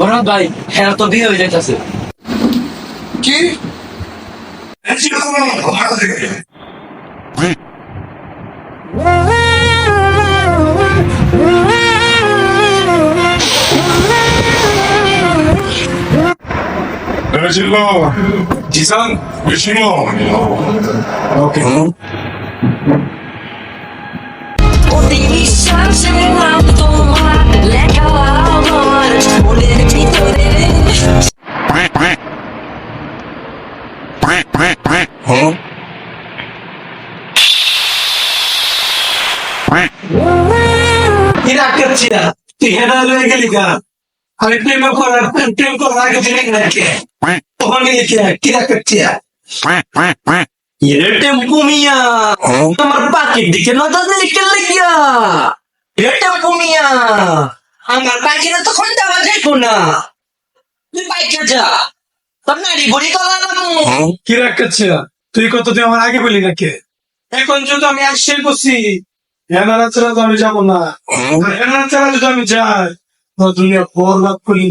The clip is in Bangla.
বড় ভাই হ্যাঁ তো বিয়ে হয়ে যাইতেছে কি Angelo, Jisan, Yoshimo. Okay. 어디 বিশ্বাসে নাম তোমার লেখা আমার মনের ভিতরে Huh? কিরা করছি তুই হেনা লয়ে গেলি গা আমি প্রেম করার প্রেম করার আগে দিলে নাকি ওখানে গেছি কিরা করছি এরে টেম্পু মিয়া? আমার পাখির দিকে নজর দিলি কেন লাগিয়া। এরে টেম্পু মিয়া আমার পাখিরা তখন দেওয়া যাইব না। তুই বাইকে যা। তোর নারী বুড়ি কলা নামু Huh? কি রাখাচ্ছে তুই কত তুই আমার আগে বলি নাকি এখন যদি আমি আসছে বসি হেনারা ছাড়া তো আমি যাব না? হেনারা ছাড়া যদি আমি যাই দুনিয়া বরবাদ করি